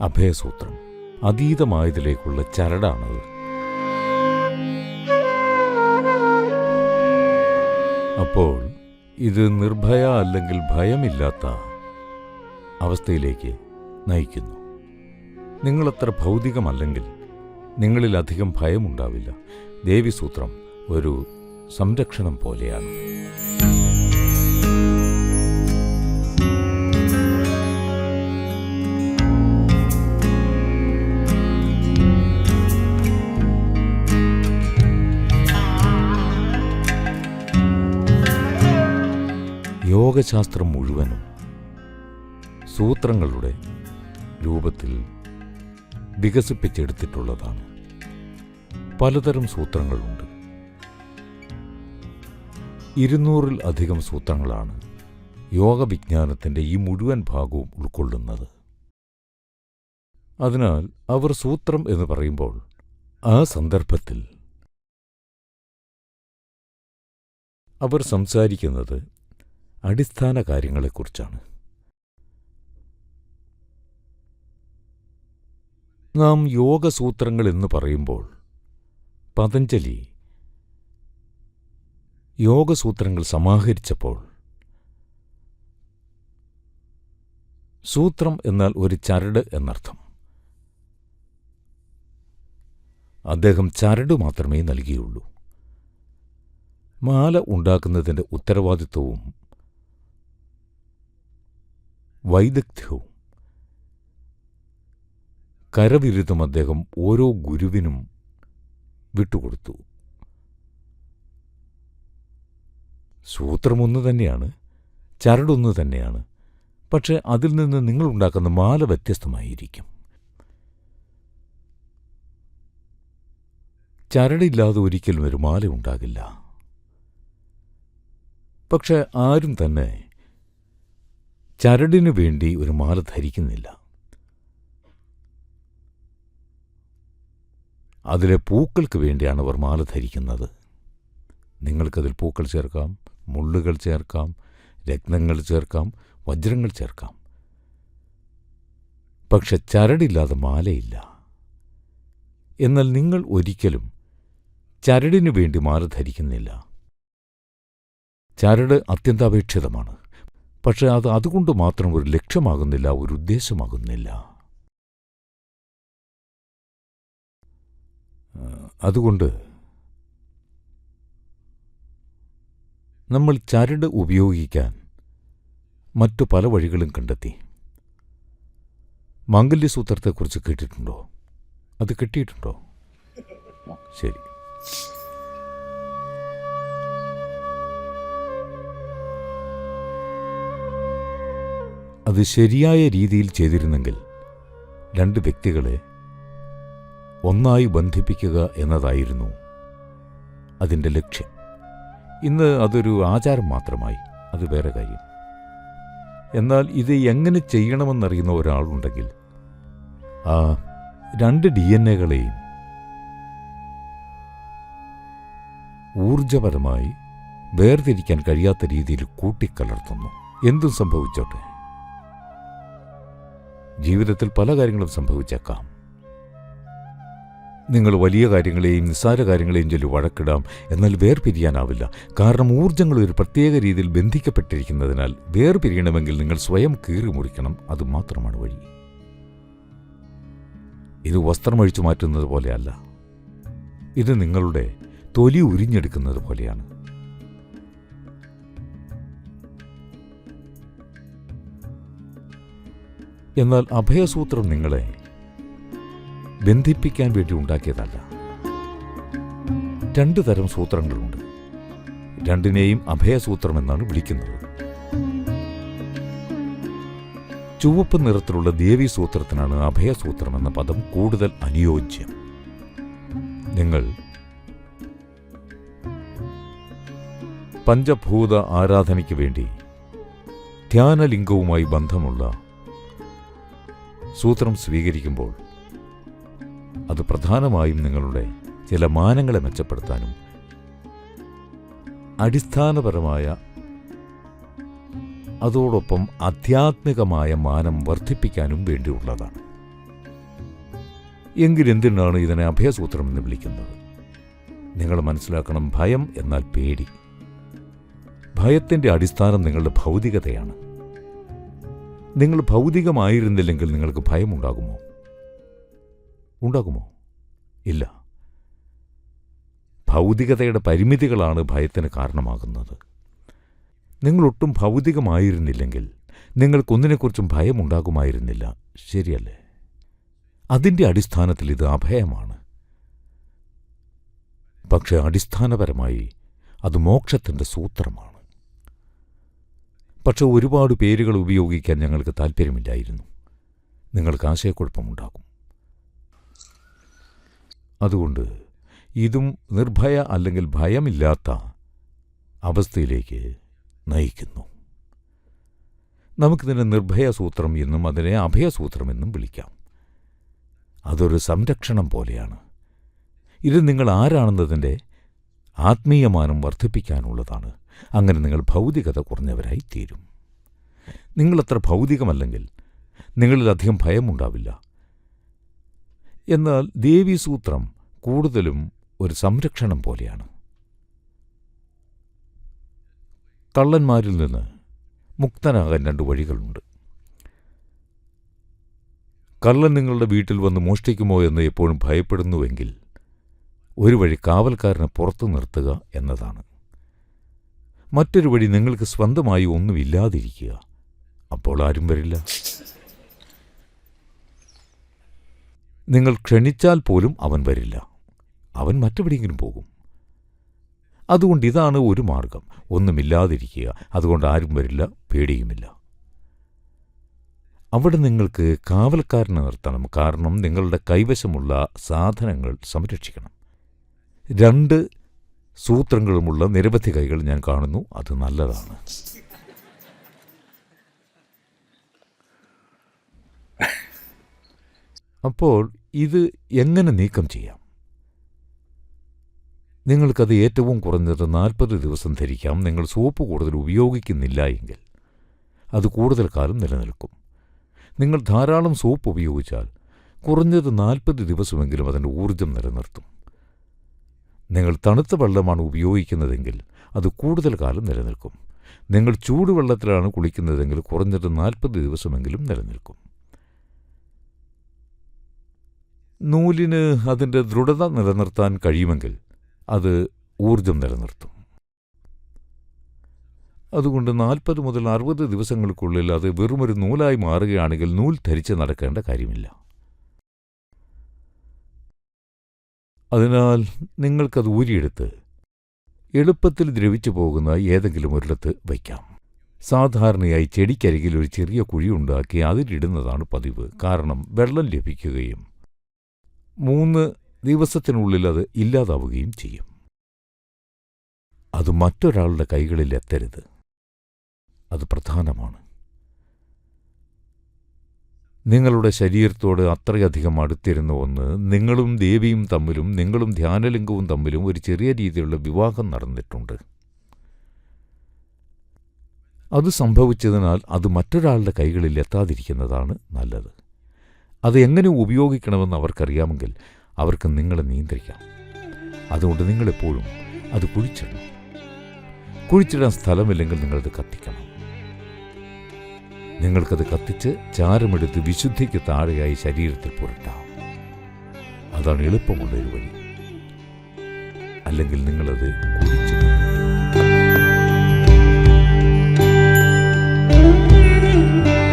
അഭയസൂത്രം. അതീതമായതിലേക്കുള്ള ചരടാണത്. അപ്പോൾ ഇത് നിർഭയ അല്ലെങ്കിൽ ഭയമില്ലാത്ത അവസ്ഥയിലേക്ക് നയിക്കുന്നു. നിങ്ങളത്ര ഭൗതികമല്ലെങ്കിൽ നിങ്ങളിലധികം ഭയമുണ്ടാവില്ല. ദേവിസൂത്രം ഒരു സംരക്ഷണം പോലെയാണ്. യോഗശാസ്ത്രം മുഴുവനും സൂത്രങ്ങളുടെ രൂപത്തിൽ വികസിപ്പിച്ചെടുത്തിട്ടുള്ളതാണ്. പലതരം സൂത്രങ്ങളുണ്ട്. ഇരുന്നൂറിൽ അധികം സൂത്രങ്ങളാണ് യോഗവിജ്ഞാനത്തിന്റെ ഈ മുഴുവൻ ഭാഗവും ഉൾക്കൊള്ളുന്നത്. അതിനാൽ അവർ സൂത്രം എന്ന് പറയുമ്പോൾ ആ സന്ദർഭത്തിൽ അവർ സംസാരിക്കുന്നത് അടിസ്ഥാന കാര്യങ്ങളെക്കുറിച്ചാണ്. നാം യോഗസൂത്രങ്ങൾ എന്ന് പറയുമ്പോൾ പതഞ്ജലി യോഗസൂത്രങ്ങൾ സമാഹരിച്ചപ്പോൾ സൂത്രം എന്നാൽ ഒരു ചരട് എന്നർത്ഥം. അദ്ദേഹം ചരട് മാത്രമേ നൽകിയുള്ളൂ. മാല ഉണ്ടാക്കുന്നതിന്റെ ഉത്തരവാദിത്വവും വൈദഗ്ധ്യവും. കരവിരുദ്ധം അദ്ദേഹം ഓരോ ഗുരുവിനും വിട്ടുകൊടുത്തു. സൂത്രമൊന്നു തന്നെയാണ് ചരടൊന്നു തന്നെയാണ്. പക്ഷെ അതിൽ നിന്ന് നിങ്ങളുണ്ടാക്കുന്ന മാല വ്യത്യസ്തമായിരിക്കും. ചരടില്ലാതെ ഒരിക്കലും ഒരു മാല ഉണ്ടാകില്ല. പക്ഷെ ആരും തന്നെ ചരടിനു വേണ്ടി ഒരു മാല ധരിക്കുന്നില്ല. അതിലെ പൂക്കൾക്ക് വേണ്ടിയാണ് അവർ മാല ധരിക്കുന്നത്. നിങ്ങൾക്കതിൽ പൂക്കൾ ചേർക്കാം മുള്ളുകൾ ചേർക്കാം രത്നങ്ങൾ ചേർക്കാം വജ്രങ്ങൾ ചേർക്കാം. പക്ഷെ ചരടില്ലാതെ മാലയില്ല. എന്നാൽ നിങ്ങൾ ഒരിക്കലും ചരടിനു വേണ്ടി മാല ധരിക്കുന്നില്ല. ചരട് അത്യന്താപേക്ഷിതമാണ്. പക്ഷെ അത് അതുകൊണ്ട് മാത്രം ഒരു ലക്ഷ്യമാകുന്നില്ല ഒരു ഉദ്ദേശമാകുന്നില്ല. അതുകൊണ്ട് നമ്മൾ ചരട് ഉപയോഗിക്കാൻ മറ്റു പല വഴികളും കണ്ടെത്തി. മാംഗല്യസൂത്രത്തെക്കുറിച്ച് കേട്ടിട്ടുണ്ടോ? അത് കിട്ടിയിട്ടുണ്ടോ? ശരി. അത് ശരിയായ രീതിയിൽ ചെയ്തിരുന്നെങ്കിൽ രണ്ട് വ്യക്തികളെ ഒന്നായി ബന്ധിപ്പിക്കുക എന്നതായിരുന്നു അതിന്റെ ലക്ഷ്യം. ഇന്ന് അതൊരു ആചാരം മാത്രമായി അത് വേറെ കാര്യം. എന്നാൽ ഇത് എങ്ങനെ ചെയ്യണമെന്നറിയുന്ന ഒരാളുണ്ടെങ്കിൽ ആ രണ്ട് ഡി എൻ എകളെയും ഊർജപരമായി വേർതിരിക്കാൻ കഴിയാത്ത രീതിയിൽ കൂട്ടിക്കലർത്തുന്നു. എന്തും സംഭവിച്ചോട്ടെ. ജീവിതത്തിൽ പല കാര്യങ്ങളും സംഭവിച്ചേക്കാം. നിങ്ങൾ വലിയ കാര്യങ്ങളെയും നിസ്സാര കാര്യങ്ങളെയും ചൊല്ലി വഴക്കിടാം എന്നാൽ വേർപിരിയാനാവില്ല. കാരണം ഊർജങ്ങൾ ഒരു പ്രത്യേക രീതിയിൽ ബന്ധിക്കപ്പെട്ടിരിക്കുന്നതിനാൽ വേർപിരിയണമെങ്കിൽ നിങ്ങൾ സ്വയം കീറി മുറിക്കണം അത് മാത്രമാണ് വഴി. ഇത് വസ്ത്രമഴിച്ചു മാറ്റുന്നത് പോലെയല്ല. ഇത് നിങ്ങളുടെ തൊലി ഉരിഞ്ഞെടുക്കുന്നത് പോലെയാണ്. എന്നാൽ അഭയസൂത്രം നിങ്ങളെ ബന്ധിപ്പിക്കാൻ വേണ്ടി ഉണ്ടാക്കിയതല്ല. രണ്ടു തരം സൂത്രങ്ങളുണ്ട്. രണ്ടിനെയും അഭയസൂത്രം എന്നാണ് വിളിക്കുന്നത്. ചുവപ്പ് നിറത്തിലുള്ള ദേവി സൂത്രത്തിനാണ് അഭയസൂത്രം എന്ന പദം കൂടുതൽ അനുയോജ്യം. നിങ്ങൾ പഞ്ചഭൂത ആരാധനയ്ക്ക് വേണ്ടി ധ്യാനലിംഗവുമായി ബന്ധമുള്ള സൂത്രം സ്വീകരിക്കുമ്പോൾ അത് പ്രധാനമായും നിങ്ങളുടെ ചില മാനങ്ങളെ മെച്ചപ്പെടുത്താനും അടിസ്ഥാനപരമായ അതോടൊപ്പം ആധ്യാത്മികമായ മാനം വർദ്ധിപ്പിക്കാനും വേണ്ടിയുള്ളതാണ്. എങ്കിലെന്തിനാണ് ഇതിനെ അഭയസൂത്രം എന്ന് വിളിക്കുന്നത്? നിങ്ങൾ മനസ്സിലാക്കണം ഭയം എന്നാൽ പേടി. ഭയത്തിന്റെ അടിസ്ഥാനം നിങ്ങളുടെ ഭൗതികതയാണ്. നിങ്ങൾ ഭൗതികമായിരുന്നില്ലെങ്കിൽ നിങ്ങൾക്ക് ഭയമുണ്ടാകുമോ? ഉണ്ടാകുമോ? ഇല്ല. ഭൗതികതയുടെ പരിമിതികളാണ് ഭയത്തിന് കാരണമാകുന്നത്. നിങ്ങളൊട്ടും ഭൗതികമായിരുന്നില്ലെങ്കിൽ നിങ്ങൾക്കൊന്നിനെക്കുറിച്ചും ഭയമുണ്ടാകുമായിരുന്നില്ല. ശരിയല്ലേ? അതിന്റെ അടിസ്ഥാനത്തിൽ ഇത് അഭയമാണ്. പക്ഷെ അടിസ്ഥാനപരമായി അത് മോക്ഷത്തിന്റെ സൂത്രമാണ്. പക്ഷെ ഒരുപാട് പേരുകൾ ഉപയോഗിക്കാൻ ഞങ്ങൾക്ക് താല്പര്യമില്ലായിരുന്നു. നിങ്ങൾക്ക് ആശയക്കുഴപ്പമുണ്ടാകും. അതുകൊണ്ട് ഇതും നിർഭയ അല്ലെങ്കിൽ ഭയമില്ലാത്ത അവസ്ഥയിലേക്ക് നയിക്കുന്നു. നമുക്കിതിനെ നിർഭയസൂത്രം എന്നും അതിനെ അഭയസൂത്രമെന്നും വിളിക്കാം. അതൊരു സംരക്ഷണം പോലെയാണ്. ഇത് നിങ്ങൾ ആരാണെന്നതിന്റെ ആത്മീയമാനം വർദ്ധിപ്പിക്കാനുള്ളതാണ്. അങ്ങനെ നിങ്ങൾ ഭൗതികത കുറഞ്ഞവരായി തീരും. നിങ്ങളത്ര ഭൗതികമല്ലെങ്കിൽ നിങ്ങളിലധികം ഭയമുണ്ടാവില്ല. എന്നാൽ ദേവീസൂത്രം കൂടുതലും ഒരു സംരക്ഷണം പോലെയാണ്. കള്ളന്മാരിൽ നിന്ന് മുക്തനാകാൻ രണ്ട് വഴികളുണ്ട്. കള്ളൻ നിങ്ങളുടെ വീട്ടിൽ വന്ന് മോഷ്ടിക്കുമോ എന്ന് എപ്പോഴും ഭയപ്പെടുന്നുവെങ്കിൽ ഒരു വഴി കാവൽക്കാരനെ പുറത്തു നിർത്തുക എന്നതാണ്. മറ്റൊരു വഴി നിങ്ങൾക്ക് സ്വന്തമായി ഒന്നുമില്ലാതിരിക്കുക അപ്പോൾ ആരും വരില്ല. നിങ്ങൾ ക്ഷണിച്ചാൽ പോലും അവൻ വരില്ല. അവൻ മറ്റെവിടെയെങ്കിലും പോകും. അതുകൊണ്ട് ഇതാണ് ഒരു മാർഗം. ഒന്നുമില്ലാതിരിക്കുക അതുകൊണ്ട് ആരും വരില്ല പേടിയുമില്ല. അവിടെ നിങ്ങൾക്ക് കാവൽക്കാരനെ നിർത്തണം. കാരണം നിങ്ങളുടെ കൈവശമുള്ള സാധനങ്ങൾ സംരക്ഷിക്കണം. രണ്ട് സൂത്രങ്ങളുമുള്ള നിരവധി കൈകൾ ഞാൻ കാണുന്നു. അത് നല്ലതാണ്. അപ്പോൾ ഇത് എങ്ങനെ നീക്കം ചെയ്യാം? നിങ്ങൾക്കത് ഏറ്റവും കുറഞ്ഞത് നാൽപ്പത് ദിവസം ധരിക്കാം. നിങ്ങൾ സോപ്പ് കൂടുതൽ ഉപയോഗിക്കുന്നില്ല എങ്കിൽ അത് കൂടുതൽ കാലം നിലനിൽക്കും. നിങ്ങൾ ധാരാളം സോപ്പ് ഉപയോഗിച്ചാൽ കുറഞ്ഞത് നാൽപ്പത് ദിവസമെങ്കിലും അതിന്റെ ഊർജം നിലനിർത്തും. നിങ്ങൾ തണുത്ത വെള്ളമാണ് ഉപയോഗിക്കുന്നതെങ്കിൽ അത് കൂടുതൽ കാലം നിലനിൽക്കും. നിങ്ങൾ ചൂടുവെള്ളത്തിലാണ് കുളിക്കുന്നതെങ്കിൽ കുറഞ്ഞത് നാൽപ്പത് ദിവസമെങ്കിലും നിലനിൽക്കും. നൂലിന് അതിന്റെ ദൃഢത നിലനിർത്താൻ കഴിയുമെങ്കിൽ അത് ഊർജം നിലനിർത്തും. അതുകൊണ്ട് നാൽപ്പത് മുതൽ അറുപത് ദിവസങ്ങൾക്കുള്ളിൽ അത് വെറുമൊരു നൂലായി മാറുകയാണെങ്കിൽ നൂൽ ധരിച്ച് നടക്കേണ്ട കാര്യമില്ല. അതിനാൽ നിങ്ങൾക്കത് ഊരിയെടുത്ത് എളുപ്പത്തിൽ ദ്രവിച്ചു പോകുന്ന ഏതെങ്കിലും ഒരിടത്ത് വയ്ക്കാം. സാധാരണയായി ചെടിക്കരികിൽ ഒരു ചെറിയ കുഴിയുണ്ടാക്കി അതിലിടുന്നതാണ് പതിവ്. കാരണം വെള്ളം ലഭിക്കുകയും മൂന്ന് ദിവസത്തിനുള്ളിൽ അത് ഇല്ലാതാവുകയും ചെയ്യും. അത് മറ്റൊരാളുടെ കൈകളിൽ എത്തരുത്. അത് പ്രധാനമാണ്. നിങ്ങളുടെ ശരീരത്തോട് അത്രയധികം അടുത്തിരുന്ന ഒന്ന് നിങ്ങളും ദേവിയും തമ്മിലും നിങ്ങളും ധ്യാനലിംഗവും തമ്മിലും ഒരു ചെറിയ രീതിയിലുള്ള വിവാഹം നടന്നിട്ടുണ്ട്. അത് സംഭവിച്ചതിനാൽ അത് മറ്റൊരാളുടെ കൈകളിൽ എത്താതിരിക്കുന്നതാണ് നല്ലത്. അത് എങ്ങനെ ഉപയോഗിക്കണമെന്ന് അവർക്കറിയാമെങ്കിൽ അവർക്ക് നിങ്ങളെ നിയന്ത്രിക്കാം. അതുകൊണ്ട് നിങ്ങളെപ്പോഴും അത് കുഴിച്ചിടണം. കുഴിച്ചിടാൻ സ്ഥലമില്ലെങ്കിൽ നിങ്ങളത് കത്തിക്കണം. നിങ്ങൾക്കത് കത്തിച്ച് ചാരമെടുത്ത് വിശുദ്ധിക്ക് താഴെയായി ശരീരത്തിൽ പുരട്ടാം. അതാണ് എളുപ്പമുള്ള ഒരു വഴി. അല്ലെങ്കിൽ നിങ്ങളത് കുഴിച്ചിടും